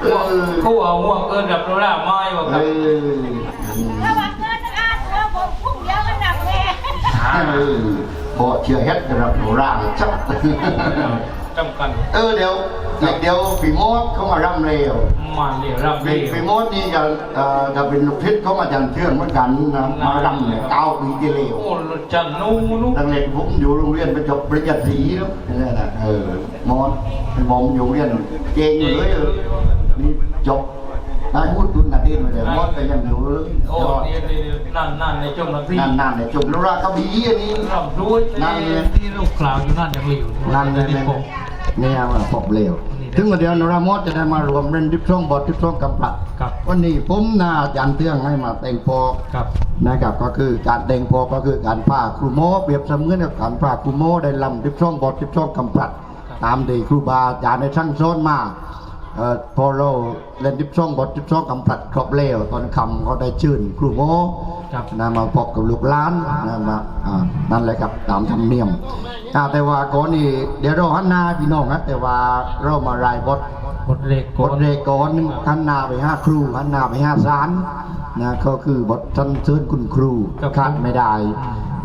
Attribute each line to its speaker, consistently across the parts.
Speaker 1: เออ
Speaker 2: คู่เอาหัวเกินกับโรล่าไม้บ่ค
Speaker 1: เอ
Speaker 2: รับ
Speaker 1: อ
Speaker 3: ระวังเงินนะคะเธอบอกพุ่งเดียวกันหนักเลย
Speaker 1: เออพอเชื่อเฮ็ดนะครับโหราจับ
Speaker 2: จำกัน
Speaker 1: เออเดี๋ยว เดี๋ยวปีโมดเขามาร่ำเร็ว
Speaker 2: มาเรียรับ
Speaker 1: ปี
Speaker 2: ดี
Speaker 1: ปีโมดนี่ก็เอ่อก็เป็นลูกพิษเขามาจันเชื่องเหมือนกันนะมาร่ำเนี่ยเก้าปีที่แล้ว
Speaker 2: โอ้จันนูนุ
Speaker 1: ตั้งแต่ผมอยู่โรงเรียนไปจบปริญญาตรีแล้วนี่นะเออมอสเป็นบอมอยู่โรงเรียนเก่งอยู่เลยเออนี่จบได้พูดตุนนาดีมาเลยมอสก็ยังอยู่เลย
Speaker 2: โอ้นี่นั่นนั่นในจงนักที่
Speaker 1: นั่นนั่นเนี่ยจบแล้วราคาบีอันนี้
Speaker 2: รับด้วยที่ลูกคลาวอยู่นั่นยังไม่อยู่
Speaker 1: นั่นเลยเนี่ยเนี่ยมาปอบเหลว ถึงวันเดียวนรามอสจะได้มารวมเล่นดิบช่องบอดดิบช่องกำปัด
Speaker 2: ครับ
Speaker 1: วันนี้ผมนาจันเตื้องให้มาแต่งโปก
Speaker 2: ครับ
Speaker 1: นะครับก็คือการแต่งโปกก็คือการผ้าครูโมเปรียบเสมือนกับการผ้าครูโมได้ลำดิบช่องบอดดิบช่องกำปัด ตามที่ครูบาอาจารย์ในช่างโซนมาเอ่อพอเราเล่นดิบช่องบทดิบช่องกำผัดครบเล้วตอนคำก็ได้ชื่นครูโม
Speaker 2: ครับ
Speaker 1: นะมาพบกับลูกหล้านนะมาอ่านั่นแหละครับตามธรรมเนียมอ่าแต่ว่าก่อนนี้เดี๋ยวเราหันหน้าพี่น้องนะแต่ว่าเรามารายบท
Speaker 2: บทเล็ก
Speaker 1: บทเรกอนหันหน้าไปห้าครูหันหน้าไปห้าสารนะก็คือบทชันเชิญคุณครูขาดไม่ได้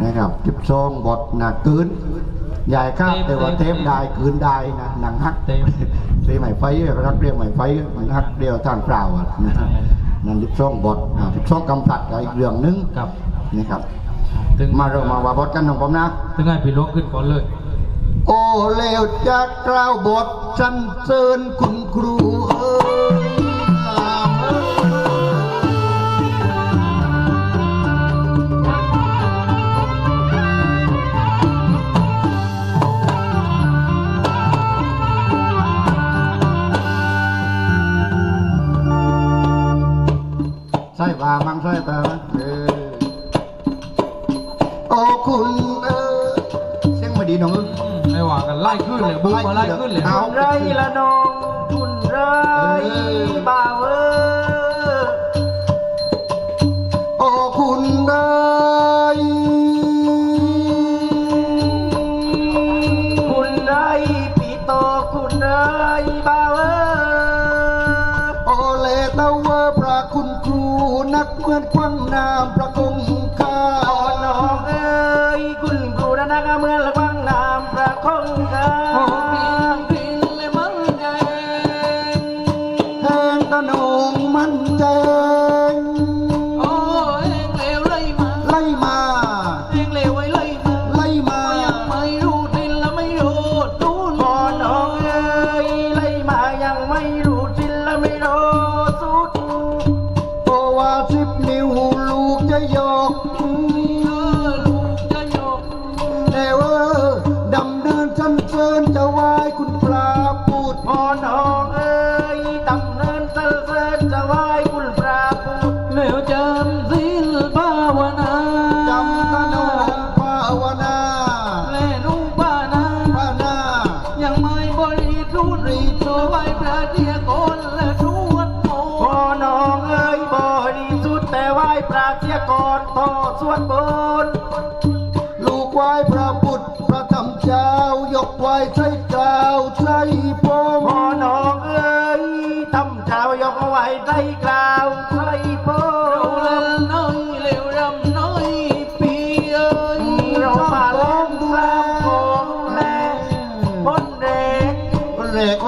Speaker 1: นะครับจิบซองบทหนักเกินใหญ่ครับแต่ว่าเทปได้คืนได้นะหนังฮัก
Speaker 2: เต็ม
Speaker 1: เรียกใหม่ไฟรักเรียกใหม่ไฟมันฮักเดียวทางเปล่าอะนะ นั่นจิบซองบทอ่าจิบซองกำตัดกับอีกเรื่องหนึง
Speaker 2: ครับ
Speaker 1: นะครับ
Speaker 2: ถึง
Speaker 1: มาเรามาว่าบทกันของผมนะ
Speaker 2: ถึงให้พี่ล้วงขึ้นก่อนเลย
Speaker 1: โอ้เลวจากกล่าวบทชันเชิญคุณครู มังใช่ป่าเออโอ้คุณเออเสียงไม่ดีน้องเอ้ย
Speaker 2: ไม่ว่ากันไล่ขึ้นเลยบุกมาไล่ขึ้นเลย
Speaker 1: เอา
Speaker 4: ไรละน้องคุณไรบ่าว
Speaker 1: มือนควังน้ำประกงข้า
Speaker 4: อ่อนน้องเอ้ยคุณครูนะนักเมื่อละวังน้ำประคองกา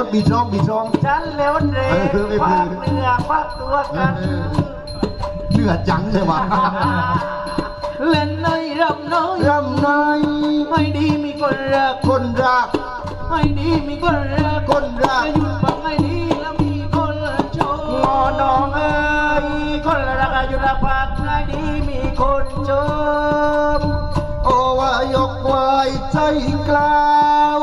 Speaker 1: ค
Speaker 4: น
Speaker 2: แรก
Speaker 1: คนบีซองบีซอง
Speaker 4: ฉันแล้วเด็กควักเนื้อควักตัวกัน
Speaker 1: เหนือจังใช่ปะ
Speaker 2: เล่นในรำน้อย
Speaker 1: รำนาย
Speaker 2: ให้ดีมีคนรัก
Speaker 1: คนรัก
Speaker 2: ให้ดีมีคนรัก
Speaker 1: คนรัก
Speaker 2: จะหยุดบังให้ดีแล้วมีคนชม
Speaker 4: งอน้องเอ้ยคนละรักอายุระพักให้ดีมีคนชม
Speaker 1: โอว่ายกไหว้ใจกล่าว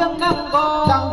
Speaker 1: รื่
Speaker 4: อง
Speaker 2: ดั
Speaker 4: ง
Speaker 1: กอ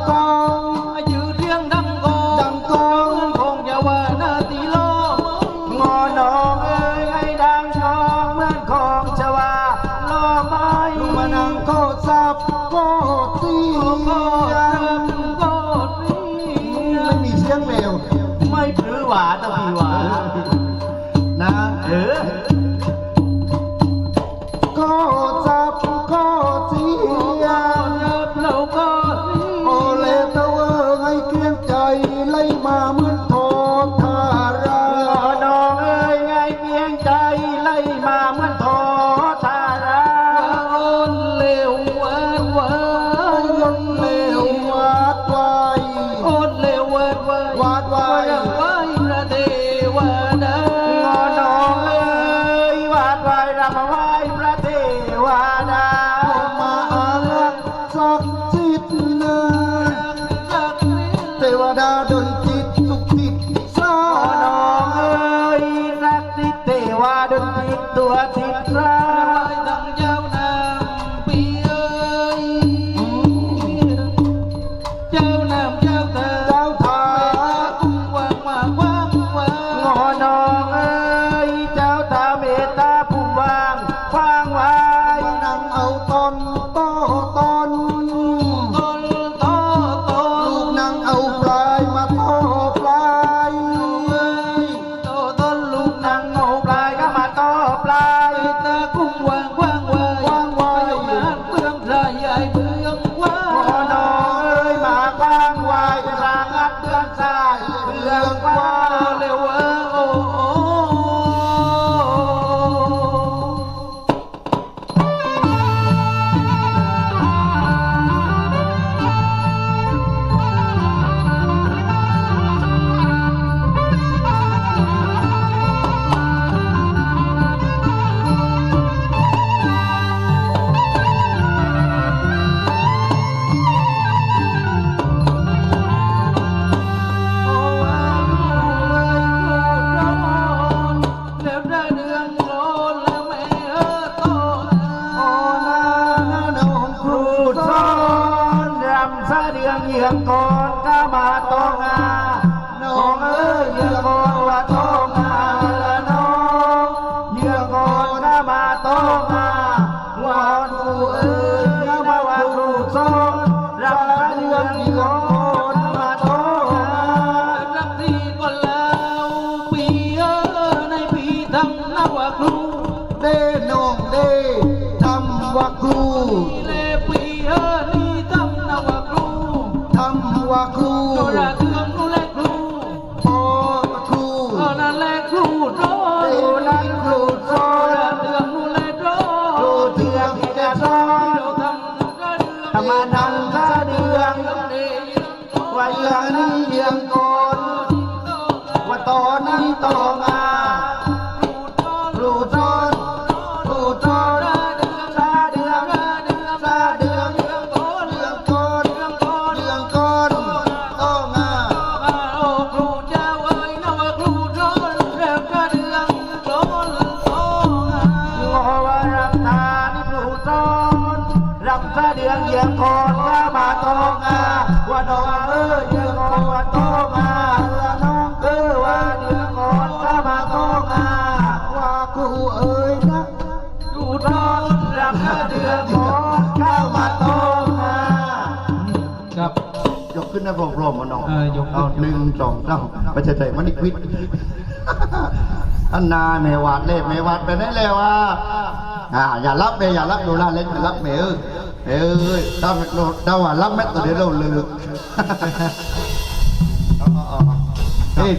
Speaker 4: นั้
Speaker 1: น
Speaker 4: เพียง
Speaker 1: ก่
Speaker 4: อนว่าต่
Speaker 2: อน
Speaker 4: นั้
Speaker 1: นต่อมา ครั
Speaker 4: บ ยก
Speaker 2: ขึ้
Speaker 1: นนะโปร่งๆมาน้อง
Speaker 2: เออยกขึ้น
Speaker 1: เอาหนึ่งสองสามไปเฉยๆมันอีกวิทอันนาเมวาดเล่เมวาดไปได้แล้วอะอ่า อย่ารับเมอย่ารับดูล่าเล่นอย่ารับเมเอ้ยเอ้ยถ้าถ้าว่ารับแม่ตัวเดียวเราลืมเฮ้ย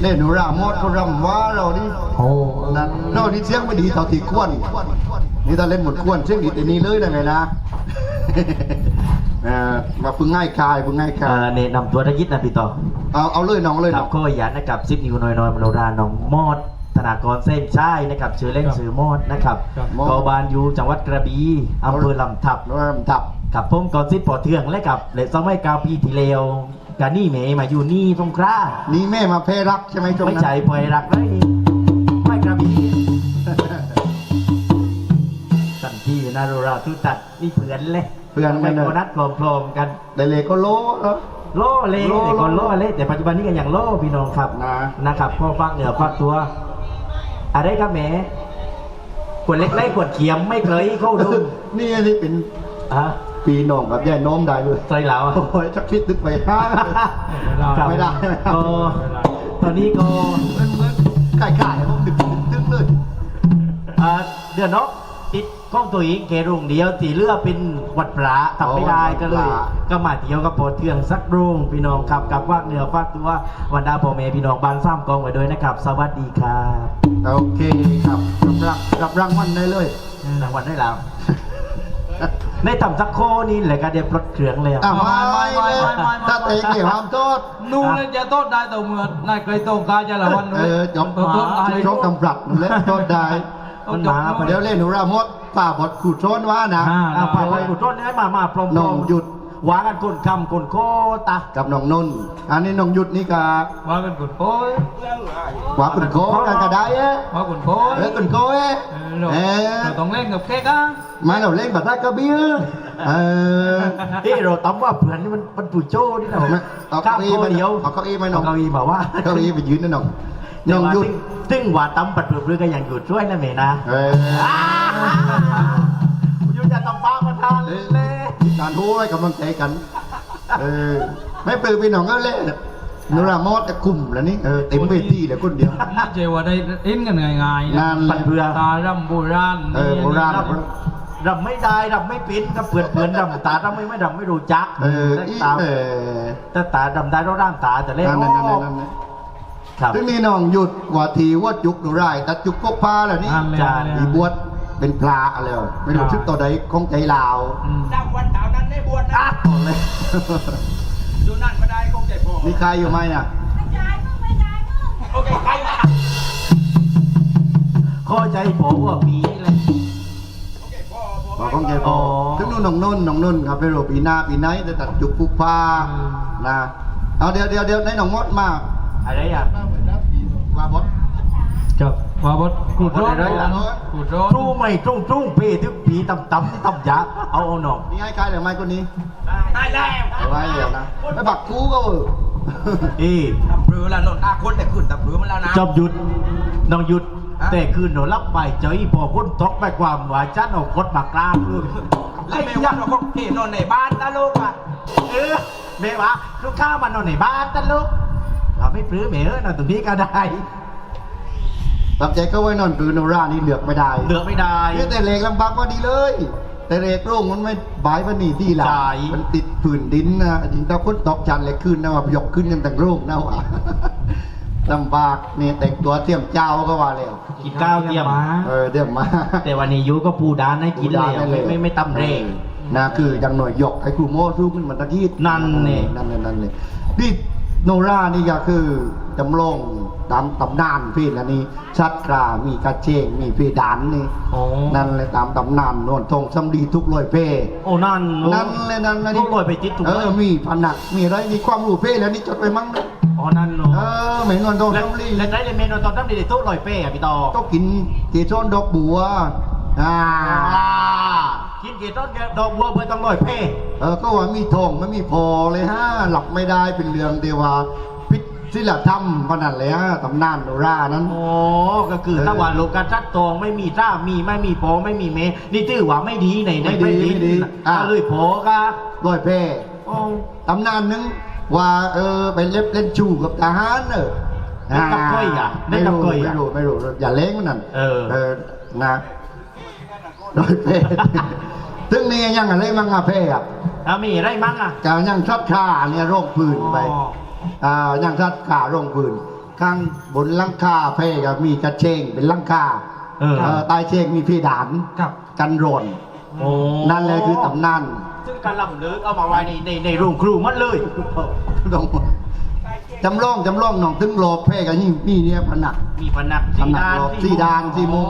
Speaker 1: เล่นหนูรามอดเขารำว่าเรานี่
Speaker 2: โอ้
Speaker 1: นั่นเรานี่เสียงไม่ดีเท่าที่ควร นี่ถ้าเล่นหมดควรเสียงดีแต่นี้เลยได้ไหมนะเออมาพึ่งง่ายคายพึ่งง่ายคา
Speaker 4: เอ่อยแนะนำตัวทยิตนะพี่ต่อ
Speaker 1: เอาเอาเลยน้องเลย
Speaker 4: ครั
Speaker 1: น้
Speaker 4: บ
Speaker 1: อง
Speaker 4: ก็อยากนะครับซิปนิวน้อยน้อยมโนราน้องมอดธนากรเส้นใช่นะครับชื่อเล่นชื่อมอดนะครับกบานอยู่จังหวัดกระบี่อำเภอลำทับ
Speaker 1: น้องรำทับ
Speaker 4: กับผมก่อนซิปปอเทืองและกับเลสองไม่กาวปีที่เลวกานี่เมมาอยู่นี่ตรงครา
Speaker 1: นี่แม่มาเพรักใช่ไหมจง
Speaker 4: ไม่
Speaker 1: นั้น
Speaker 4: ใช่ปล่อยรักเลย นาโรราทุตัดนี่เพื่อนเลย
Speaker 1: เพื่อน
Speaker 4: ไม่
Speaker 1: กัน
Speaker 4: โค
Speaker 1: เนอะ
Speaker 4: นัดกลมโลมๆกัน
Speaker 1: แต่เลก็โลแล้ว
Speaker 4: โล่เล่
Speaker 1: โล่
Speaker 4: แต่ก่อนโล่เล่แต่ปัจจุบันนี้ก็ยังโล่พี่น้องครับ
Speaker 1: นะ
Speaker 4: นะครับพ่อฟักเหนือฟักตัว อะไรครับแหม่ขวดเล็กไล่ขวดเขียมไม่เคยเข้าดุน
Speaker 1: นี่นี่เป็น
Speaker 4: อะ
Speaker 1: ปีน้องกับยายน้อมได้เลย
Speaker 4: ใส่เหลา
Speaker 1: โอ้ยจักคิดตึกไปห้า
Speaker 4: ครับ
Speaker 1: ไม่ได้
Speaker 4: ก็ตอนนี้ก็
Speaker 1: มันเหมือนไก่ไก่ผมตึกตึกเลย
Speaker 4: อ่าเดือนเนาะ ติดกล้องตัวเองแค่โรงเดียวตีเลือเป็นวัดพระทำไม่ได้ก็เลย ก็มาเที่ยวกับโปรเทืองสักโรงพี่น้องครับกับวักเหนือฟักตัววันดาพ่อแม่พี่น้องบ้านซ้ำกองไว้ด้วยนะครับ สวัสดีครับ
Speaker 1: โอเคครับรับรับรางวัลได้เลย
Speaker 4: รางวัลได้แล้วในต่ำสักโคนี่แหละก็เดี๋ยวปลดเครื่องเลย
Speaker 1: อะ
Speaker 4: อะ
Speaker 1: ไม่ไม่ถ้าเตะเกี่ยวห้ามโทษ
Speaker 2: นู่นเลยจะโทษได้แต่เหมือนนายเคยโต้งกาจะละวัน
Speaker 1: เออจบ
Speaker 2: โทษได้
Speaker 1: ช่วยชกกำปรับนั่นแหละโทษได้
Speaker 4: มันมาพอ
Speaker 1: เดี๋ยวเล่นหนูรามด ฝ่าบทขู่โซนว่านะ
Speaker 2: อ่า
Speaker 4: อะพาไปกุดต้นนี้มามาพร้อมๆ
Speaker 1: น้องหยุด
Speaker 4: วางกันกลคำกลโคตะ
Speaker 1: กับน้องนนท์อันนี้น้องหยุดนี่กับ
Speaker 2: ว่ากันกุดโป้ย
Speaker 1: ว่าคุณโค้กันก็ได้เอ๊ะ
Speaker 2: ว่ากุดโป้ย
Speaker 1: เออคุณโค้เอ๊ะ
Speaker 2: เออเรา
Speaker 1: เออ
Speaker 2: เราต้องเล่นกับเค้กอะ
Speaker 1: มาเราเล่นบัตรได้กระเบี้ยเออ
Speaker 4: ที่เราตั้มว่าเพื่อนนี่มันมันปุ๋ยโจ้นี่นะ
Speaker 1: เอา
Speaker 4: ข้า
Speaker 1: เก้ามอี้
Speaker 4: โค
Speaker 1: มา
Speaker 4: เดียว
Speaker 1: เอาเก้าอี้มาหน่
Speaker 4: เอา
Speaker 1: อง
Speaker 4: เก้าอี้มาว่า
Speaker 1: เก้าอี้ไปยืนนะน้องน้องหยุด
Speaker 4: ตึ้งว่าตั้มปัดเปลือกก็ยังหยุดช่วยนะเมนะ
Speaker 1: เออ
Speaker 4: หยุดจะต้องป้าประทานเลย
Speaker 1: การพูดให้กำลังใจกัน เออไม่เปิดไปหนองก็เล่นนูรามอดจะคุมแล้วนี่เออเต็มเวทีเลยคนเดียว
Speaker 2: ไม่ใช่ว่าได้เอ็นกันง่ายๆ
Speaker 1: นานเลย
Speaker 4: ปัดเปลือก
Speaker 2: ตารำโบราณ
Speaker 1: เออโบราณ
Speaker 2: นี่
Speaker 4: รำไม่ได้รำไม่เป็นก็เปื่อนเปื่อนรำตารำไม่ไม่รำไม่รู้จัก
Speaker 1: เออ
Speaker 4: แต่
Speaker 1: อี
Speaker 4: ตา
Speaker 1: เออ
Speaker 4: แต่ตาดำได้เราร่างตาแต่เล่น
Speaker 1: นั่นนั่นนั่นนั่นนั่น
Speaker 4: ครับ
Speaker 1: ซึ่งนี่น้องหยุดว่าทีว่าจุกหนูไรตัดจุกพวกพาแล้วนี่
Speaker 2: นั่นเลย
Speaker 4: จาน
Speaker 1: มีบวช เป็นพระอะไรวะไม่รู้ชึกตัวใดคงใจลาว
Speaker 2: อืม
Speaker 5: ดับวันเสาร์นั้นได้บวชนะ
Speaker 4: อะเลย
Speaker 5: ดูนั่นมาได้คงใจพอ
Speaker 1: มีใครอยู่ไหมน่ะ
Speaker 3: ไม่จ่ายมึงไม่จ่ายมึง
Speaker 5: โอเคใครวะ
Speaker 4: ข้อใจผมว่ามีเลย
Speaker 5: โอเคพอพอ
Speaker 1: บอกคงใจพอ
Speaker 4: อ๋อ
Speaker 1: ถึงนู่นน้องนุ่นน้องนุ่นครับไปโรปีหน้าปีไหนจะตัดจุกพวกพานะเอาเดี๋ยวเดี๋ยวเดี๋ยวในน้องมดมา
Speaker 4: อะไรอะ
Speaker 1: ว่าบด
Speaker 2: กับว่าบดกุดร้อน
Speaker 4: อะไรล่ะ
Speaker 2: กุดร้อน
Speaker 4: จู้ไม่จู้จู้เปทึกผีต่ำต่ำที่ต่ำยาเอาเอาหนอก
Speaker 1: นี่ให้ใครหรือไม่คนนี้
Speaker 5: ได้แล้ว
Speaker 1: เอาไว้เดี๋ยวนะไม่บักคูก็เออ
Speaker 4: เอ้
Speaker 5: ตับเรือละหล่นอาคนแต่ขึ้นตับเรือมันแล้วนะ
Speaker 4: จอบหยุดน้องหยุด
Speaker 5: ฮะ
Speaker 4: แต่คืนหนูรับไปเจออีพอพ้นตกไปความว่าจันเอาคดมากลางเลย
Speaker 5: แล้วไม่ว่าเราก็เห็นนอนในบ้านตาลูกอะ
Speaker 4: เออเมวะลูกค้ามานอนในบ้านตันลูกเราไม่ปลื้มเมเออนอนตรงนี้ก็ได้
Speaker 1: ตับใจก็ไว้นอนคือโนรานี่เหลือกไม่ได้
Speaker 4: เหลือไม่ได้
Speaker 1: นี่แต่เหล็กลำบากกว่าดีเลย แต่เหล็กโล่งมันไม่บายมันหนีที่หละ
Speaker 4: ใช่
Speaker 1: มันติดผืนดินนะจริงถ้าคนตอกจันเหล็กขึ้นนะว่ายกขึ้นยังแต่งโลกนะว่ะลำบากนี่แต่งตัวเทียมเจ้าก็ว่าแล้ว
Speaker 4: กินข้าวเตรียม
Speaker 1: เออเดี๋ยวมา
Speaker 4: แต่วันนี้ยูก็ปูดานให้กินเลยอะไม่ไม่ไม่ตำเร่ง
Speaker 1: นะคืออย่างหน่อยหยกไอ้ครูโม่สู้ขึ้นมันตะกี้
Speaker 4: นั่นนี่
Speaker 1: นั่นเลยนั่นเลยนี่ โนรานี่ก็คือจำลองตามตำนานพี่ละนี่ชัดกรามีกระเชงมีเพดานนี่
Speaker 4: โอ้
Speaker 1: นั่นเลยตามตำนานนวลทงสำลีทุกรอยเป้
Speaker 4: โอ้นั่น
Speaker 1: นั่นเลยนั่นเลย
Speaker 4: ทุกรอยไปจิตถูก
Speaker 1: เอ
Speaker 4: ไหม
Speaker 1: อมีผนักมีอะไรมีความรู้เป้แล้วนี่จดไปมั้งนะ
Speaker 4: อ๋อนั่นเนาะ
Speaker 1: เออเหมือนนวลทง
Speaker 4: แล้ว
Speaker 1: สำลี
Speaker 4: แล้วได้เมนูตอนนั้นเด็กๆทุกรอยเป้อะพี่ต่อ
Speaker 1: ก็กินเกสรดอกบัวอ่า
Speaker 4: อ่า กินกี่ต้นดอกบัวเพื่อต้องรอยเป้
Speaker 1: เออก็ว่ามีทองไม่มีพอเลยฮะหลับไม่ได้เป็นเรื่องเดียวว่าพิษศิลธรรมก็นั่นแหละตำนานโนรานั้น
Speaker 4: โอ้ก็คือถ้าว่าโลกาจัดตองไม่มีจ้ามีไม่มีโปไม่มีเมนี่ถือว่าไม่ดีในใน
Speaker 1: ไม่ดี
Speaker 4: แผ่นน
Speaker 1: ไม่ดีอะ
Speaker 4: ก็เลยโผก็
Speaker 1: ร้อยเพ่
Speaker 4: โอ้
Speaker 1: ตำนานหนึงว่าเออไปเล่นเล่นชูกับทหารเนอะ
Speaker 4: เล่นกับก้อยอะเล่
Speaker 1: ไม่
Speaker 4: นกับ
Speaker 1: รู้
Speaker 4: ก้อย
Speaker 1: ไม่
Speaker 4: อะ
Speaker 1: รู้ไม่รู้อย่าเล้งมันนั่น
Speaker 4: เออ
Speaker 1: เออนะ ร้อยเพ่ซึ่งนี่ยังอะไรมั่งอะเพ่อะ
Speaker 4: อะมีอะไรมั่งอะ
Speaker 1: กายังชัดขาเนี่ยโรคปืนไป
Speaker 4: อ๋อ
Speaker 1: อ่ายังชัดขาโรคปืนข้างบนหลังคาเพ่ก็มีกระเชงเป็นหลังคา
Speaker 4: เออ
Speaker 1: เอ่อใต้เชงมีพี่ดาน
Speaker 4: ครับ
Speaker 1: กันโรน
Speaker 4: โอ้
Speaker 1: นั่นเลยคือตำนาน
Speaker 4: ซึ่งการลำเลิกเอามาไว้ในในในโรงครูหมัดเลย
Speaker 1: ต้องจำลองจำลองหนองตึงโลบเพ่กันนี่นี่เนี่ยผนัก
Speaker 4: มีพนัก
Speaker 1: ผนักโลบสี่ดานสี่มุม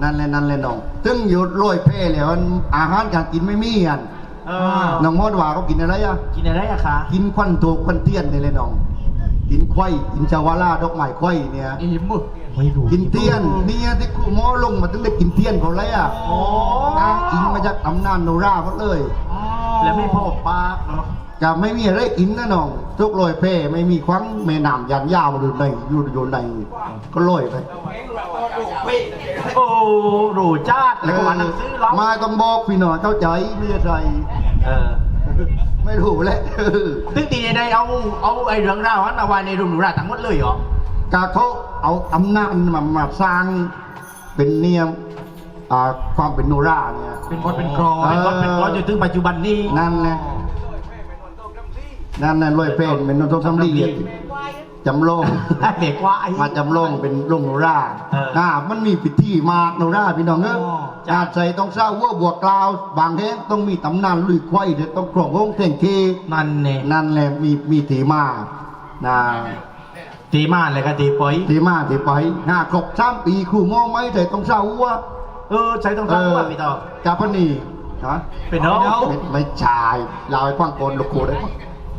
Speaker 4: อ๋อ
Speaker 1: นั่นเลยนั่นเลยน้องตึงอยู่โรยเพ่แล้วมันอาหารการกินไม่มีอัน
Speaker 4: เออ
Speaker 1: น้องมอดว่าเขากินอะไรอะ
Speaker 4: กินอะไรอะคะ
Speaker 1: กินควันโถกควันเตี้ยนนี่เลยน้อง กินไข่กินชาวาล่าดอกไม้ไข่เนี่ย
Speaker 4: อิ่มไม่รู้
Speaker 1: กินเตี้ยนเนี่ยที่ครูหมอลงมาถึงได้กินเตี้ยนเขาเลยอะ
Speaker 4: โอ้
Speaker 1: อ้างอิงมาจากตำนานโนราหมดเลย
Speaker 4: แล้วไม่พอปากเนาะ
Speaker 1: จะไม่มีอะไรกินนะน้อง ทุกโรยเพ่ไม่มีควังแม่น้ำยันยาวอยู่ในอยู่อยู่ในก็โรยไป
Speaker 4: โอ้โหจ้าดแล้วก็มาหนังสือร้อง
Speaker 1: มาต้องบอกพี่หน่อยเข้าใจไม่ใช่ใจ
Speaker 4: เออ
Speaker 1: ไม่รู้แหละ
Speaker 4: ซึ่งตีในเอาเอาไอ้เรื่องราวนั้นเอาไว้ในรุ่มหนูราทั้งหมดเลยเหรอกา
Speaker 1: เขาเอาอำนาจมามาสร้างเป็นเนียมอ่าความเป็นโนราเนี่ย
Speaker 4: เป็นคนเป็นกรอนเป็นคนเป็นกรอนจนถึงปัจจุบันนี้
Speaker 1: นั่นแหละนั่นน่ะรวยเป็นเป็นนนทสำลี จำลอง
Speaker 4: เด็กว่าไอ้
Speaker 1: มาจำลองเป็นลงโนรา
Speaker 4: เออ
Speaker 1: อ่ามันมีพิธีมากโนราพี่น้องเอ้ย
Speaker 4: อ๋อจ้ะ
Speaker 1: อาใจต้องเศร้าว่าบวกกล่าว บางแห่งต้องมีตำนานลุยควายเดี๋ยวต้องกรองวงเท่งเค
Speaker 4: นั่นเนี่ย
Speaker 1: นั่นแหละมีมีถีมานะ
Speaker 4: ตีมาเลยก็ตีปอย
Speaker 1: ถีมาถีไปห้าครบสามปีครูหมอไม่ใจต้องเศร้าว่า
Speaker 4: เออใช้ต้องทำว่าพี่ต่อ
Speaker 1: กับพนีฮะ
Speaker 4: เป็นน้อง
Speaker 1: ไม่ไม่ใช่เราให้ฟังโกนลูกโคได้ปะ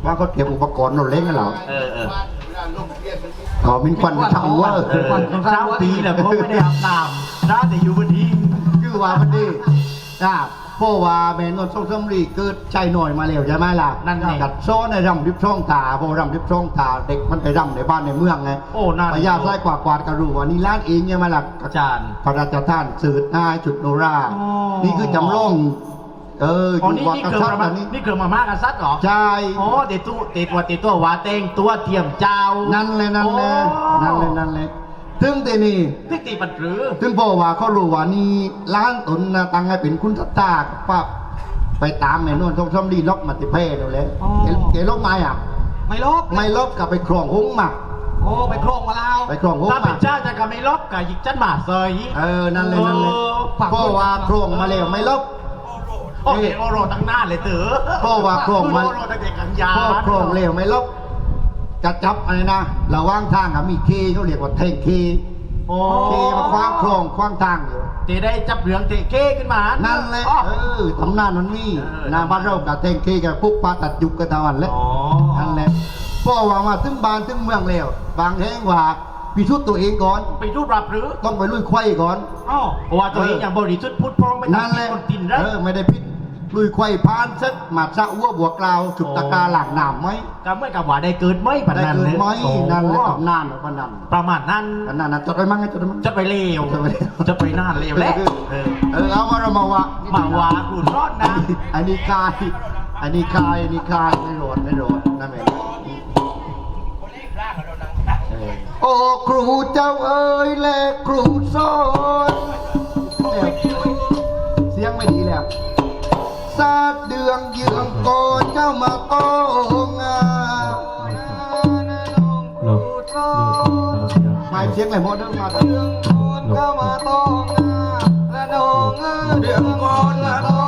Speaker 1: ว่าเขาเก็บอุปกรณ์เราเล่นกันเหรอ
Speaker 4: เออเออ
Speaker 1: ขอมินควันทำว่า
Speaker 4: เออเช้าปีแล้วเขาไม่ได้อาบน้ำร้านแต่อยู่บนที่
Speaker 1: คือว่าพอดีนะเพราะว่าแม่นนท์ทรงสำลีเกิดใจหน่อยมาแล้วใช่ไหมล่ะ
Speaker 4: นั่นไง
Speaker 1: กัดโซ่ในรำริบช่องตาพอรำริบช่องตาเด็กมันไปรำในบ้านในเมืองไง
Speaker 4: โอ้นั่น
Speaker 1: พญาไส้กว่ากวาดกระรูว่านี่ร้านเองใช่ไหมล่ะ
Speaker 4: อาจารย์
Speaker 1: พระราชทานสืดหน้าจุดโนรา
Speaker 4: อ๋อ
Speaker 1: นี่คือจำลอง เอออ
Speaker 4: อ๋อยู่นี่
Speaker 1: วัด
Speaker 4: นี่
Speaker 1: กระ
Speaker 4: เกิด
Speaker 1: ชับ
Speaker 4: มา
Speaker 1: อันนี้
Speaker 4: นี่เกิดมาม่ากันซัดเหรอ
Speaker 1: ใช่
Speaker 4: อ๋อเตตัวเตตัวเตตัววาเตงตัวเทียมเจ้า
Speaker 1: นั่นเลยนั่นเลย
Speaker 4: โอ้
Speaker 1: นั่นเลยนั่นเลยถึงแต่นี่
Speaker 4: ที่ตีปัดหรือ
Speaker 1: ถึงพ่อว่าเขารู้ว่านี่ร้านตนนะตั้งให้เป็นคุณทัตตาปั๊บไปตามแม่นวลทองชมดีล็อกมาติเพ่นั่นแหละเกเกลบมาอะ
Speaker 2: ไม่ลบ
Speaker 1: ไม่ลบกับไปครองหงมา
Speaker 2: โอ้ไปโครงมาแล้ว
Speaker 1: ไปครองหง
Speaker 4: ถ้าเป็
Speaker 1: มาน
Speaker 4: เจ้าจะกับไม่ลบกับยิกจันหมาเซย
Speaker 1: เออนั่นเลยนั่นเลย
Speaker 4: โอ้
Speaker 1: เพราะว่าโครงมาแล้วไม่ลบ
Speaker 4: โอ้เห็นโอโรตั้งหน้าเลยเต๋อ
Speaker 1: พราะว่าโครงมัน
Speaker 4: โอโรตั้งแต่กันยา
Speaker 1: พ่อโครงเร็วไหมลบจะจับอะไรนะระหว่างทางอะมีเคเขาเรียกว่าเทงเค
Speaker 4: โอ้
Speaker 1: เคมาคว้างโครงคว้างทางอยู่
Speaker 4: เตได้จับเหลืองเตะเก้ขึ้นมา
Speaker 1: นั่
Speaker 4: นั่
Speaker 1: นแหละเออตำนานมันมี
Speaker 4: เออ
Speaker 1: นาบ้านเรากับเทงเคกับปุ๊กปลาตัดยุกกันตะวันแล้ว
Speaker 4: อ๋อ
Speaker 1: นั่นแหละพ่อว่ามาถึงบ้านถึงเมืองแล้ว บางแห่งว่าพิชุดตัวเองก่อน
Speaker 4: ไปรูดรับหรือ
Speaker 1: ต้องไปลุยไข่ก่อน
Speaker 4: อ๋อเพราะว่าตัวเองอย่างบริสุทธิ์พุทธพร้อมไม่ต้อ
Speaker 1: นั่นแหละ
Speaker 4: คนตินไร
Speaker 1: เออไม่ได้พิษ ลุยไข่พานเซ็ตมาสะอ้วบัวกล่าวสุดตะกาหลังหนามไหม
Speaker 4: ก็เมื่อกับว่าได้เกิดไหมป
Speaker 1: ได้
Speaker 4: นัน
Speaker 1: เกิ
Speaker 4: เลย
Speaker 1: ไหมนั่นแหละตำนานของปนัน
Speaker 4: ประมาณนั้น
Speaker 1: ปนันนจดไปมั้งไงจดไปมั้ง
Speaker 4: จะไปเลว
Speaker 1: จะไปเลว
Speaker 4: จะไปนานเลวแล้วเออ
Speaker 1: เออเอามาเรามาวะ
Speaker 4: มาว่ากูรอดนะ
Speaker 1: อันนี้คายอันนี้คายอันนี้คายไม่โรดไม่โรดนั่นเองโอ้ครูเจ้าเอ๋ยและครูสอนเสียงไม่ดีแล้ว ซาดเดืองเยืองโกนเจ้ามาโตงาไม่เสียงไหนหมดเด้อมาเดือ
Speaker 2: งโกนเจ้ามาโตงาและนองเดืองก่อนละโต